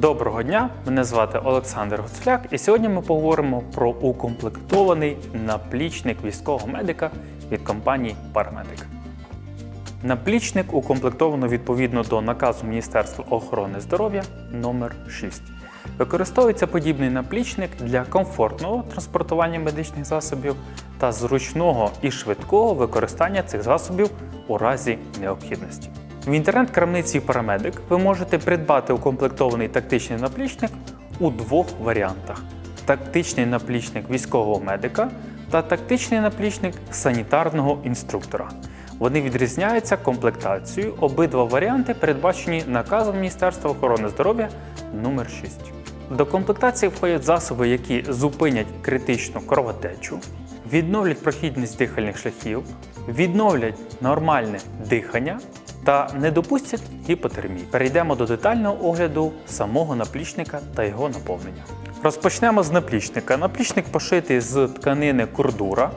Доброго дня! Мене звати Олександр Гуцуляк, і сьогодні ми поговоримо про укомплектований наплічник військового медика від компанії Парамедик. Наплічник укомплектовано відповідно до наказу Міністерства охорони здоров'я номер 6 Використовується подібний наплічник для комфортного транспортування медичних засобів та зручного і швидкого використання цих засобів у разі необхідності. В інтернет-крамниці Парамедик ви можете придбати укомплектований тактичний наплічник у двох варіантах: тактичний наплічник військового медика та тактичний наплічник санітарного інструктора. Вони відрізняються комплектацією. Обидва варіанти передбачені наказом Міністерства охорони здоров'я номер 6 До комплектації входять засоби, які зупинять критичну кровотечу, відновлять прохідність дихальних шляхів, відновлять нормальне дихання та не допустять гіпотермії. Перейдемо до детального огляду самого наплічника та його наповнення. Розпочнемо з наплічника. Наплічник пошитий з тканини кордура.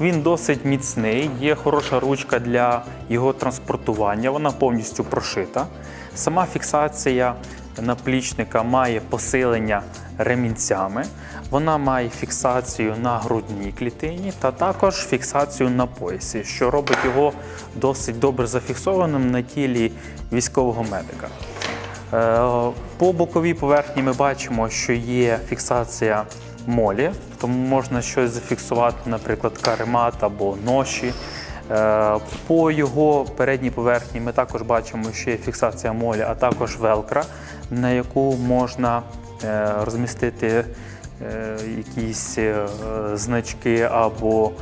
Він досить міцний, є хороша ручка для його транспортування, вона повністю прошита. Сама фіксація наплічника має посилення ремінцями, вона має фіксацію на грудній клітині та також фіксацію на поясі, що робить його досить добре зафіксованим на тілі військового медика. Е, По боковій поверхні ми бачимо, що є фіксація молі, тому можна щось зафіксувати, наприклад, каремат або ноші. Е, По його передній поверхні ми також бачимо, що є фіксація молі, а також велкра, на яку можна е, розмістити е, якісь значки або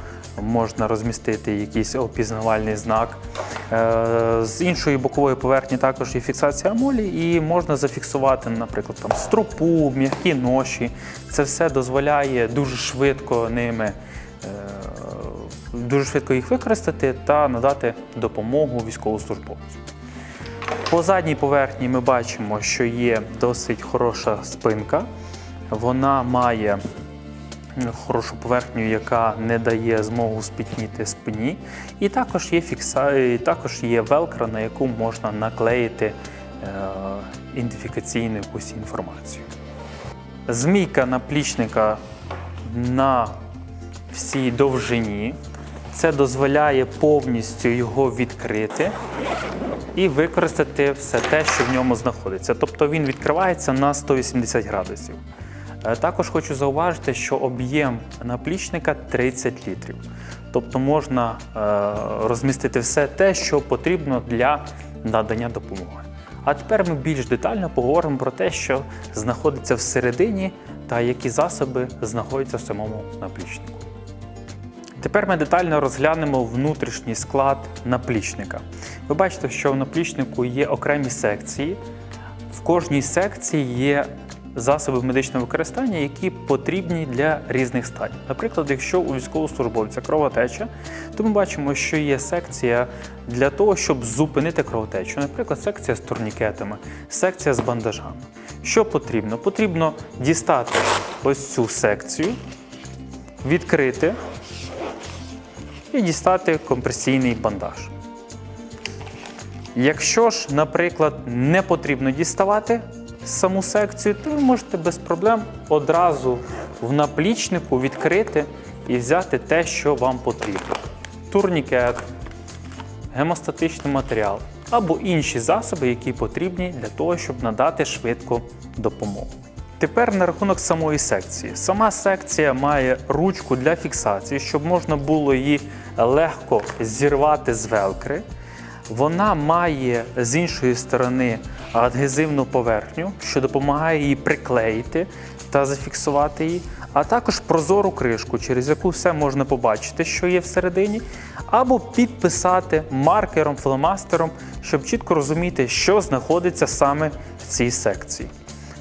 можна розмістити якийсь опізнавальний знак. З іншої бокової поверхні також є фіксація молі, і можна зафіксувати, наприклад, там стропу, м'які ноші. Це все дозволяє дуже швидко ними. Дуже швидко їх використати та надати допомогу військовослужбовцю. По задній поверхні ми бачимо, що є досить хороша спинка. Вона має хорошу поверхню, яка не дає змогу спітніти спині. І також є фікса... і також є велкро, на яку можна наклеїти е... ідентифікаційну якусь інформацію. Змійка наплічника на всій довжині. Це дозволяє повністю його відкрити і використати все те, що в ньому знаходиться. Тобто він відкривається на 180 градусів. Е, Також хочу зауважити, що об'єм наплічника 30 літрів. Тобто можна е, розмістити все те, що потрібно для надання допомоги. А тепер ми більш детально поговоримо про те, що знаходиться всередині та які засоби знаходяться в самому наплічнику. Тепер ми детально розглянемо внутрішній склад наплічника. Ви бачите, що в наплічнику є окремі секції. В кожній секції є засоби медичного використання, які потрібні для різних стадій. Наприклад, якщо у військовослужбовця кровотеча, то ми бачимо, що є секція для того, щоб зупинити кровотечу. Наприклад, секція з турнікетами, секція з бандажами. Що потрібно? Потрібно дістати ось цю секцію, відкрити і дістати компресійний бандаж. Якщо ж, наприклад, не потрібно діставати саму секцію, то ви можете без проблем одразу в наплічнику відкрити і взяти те, що вам потрібно: турнікет, гемостатичний матеріал або інші засоби, які потрібні для того, щоб надати швидку допомогу. Тепер на рахунок самої секції. Сама секція має ручку для фіксації, щоб можна було її легко зірвати з велкри. Вона має з іншої сторони адгезивну поверхню, що допомагає її приклеїти та зафіксувати її, а також прозору кришку, через яку все можна побачити, що є всередині, або підписати маркером, фломастером, щоб чітко розуміти, що знаходиться саме в цій секції.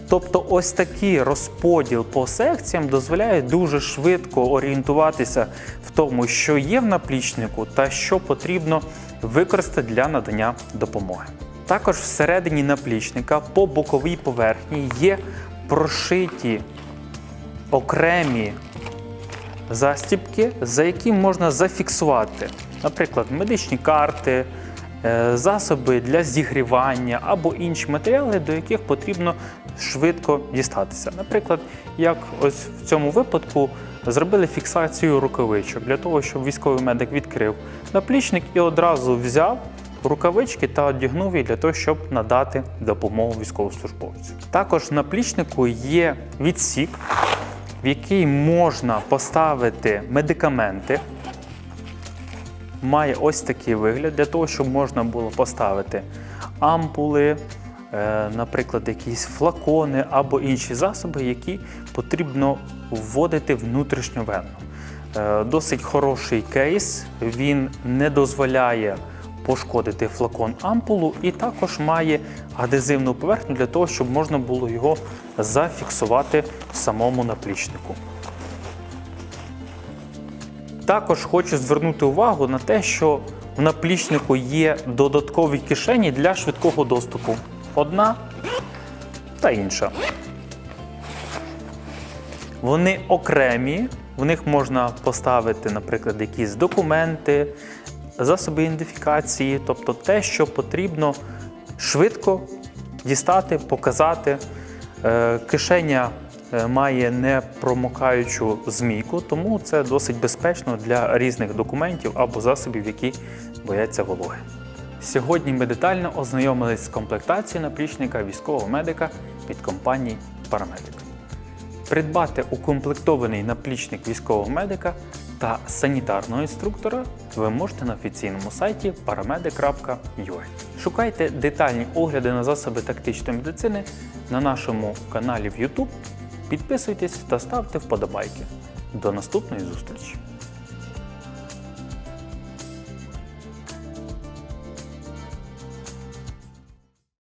Тобто, ось такий розподіл по секціям дозволяє дуже швидко орієнтуватися в тому, що є в наплічнику та що потрібно використати для надання допомоги. Також всередині наплічника по боковій поверхні є прошиті окремі застібки, за які можна зафіксувати, наприклад, медичні карти, засоби для зігрівання або інші матеріали, до яких потрібно швидко дістатися. Наприклад, як ось в цьому випадку зробили фіксацію рукавичок для того, щоб військовий медик відкрив наплічник і одразу взяв рукавички та одягнув їх для того, щоб надати допомогу військовослужбовцю. Також на плічнику є відсік, в який можна поставити медикаменти. Має ось такий вигляд для того, щоб можна було поставити ампули, е, наприклад, якісь флакони або інші засоби, які потрібно вводити внутрішньовенно. Е, Досить хороший кейс, він не дозволяє пошкодити флакон ампулу і також має адезивну поверхню для того, щоб можна було його зафіксувати в самому наплічнику. Також хочу звернути увагу на те, що в наплічнику є додаткові кишені для швидкого доступу. Одна та інша. Вони окремі, в них можна поставити, наприклад, якісь документи, засоби ідентифікації, тобто те, що потрібно швидко дістати, показати. Е, Кишеня має непромокаючу змійку, тому це досить безпечно для різних документів або засобів, які бояться вологи. Сьогодні ми детально ознайомились з комплектацією наплічника військового медика від компанії Paramedic. Придбати укомплектований наплічник військового медика та санітарного інструктора ви можете на офіційному сайті paramedic.ua. Шукайте детальні огляди на засоби тактичної медицини на нашому каналі в YouTube. Підписуйтесь та ставте вподобайки. До наступної зустрічі!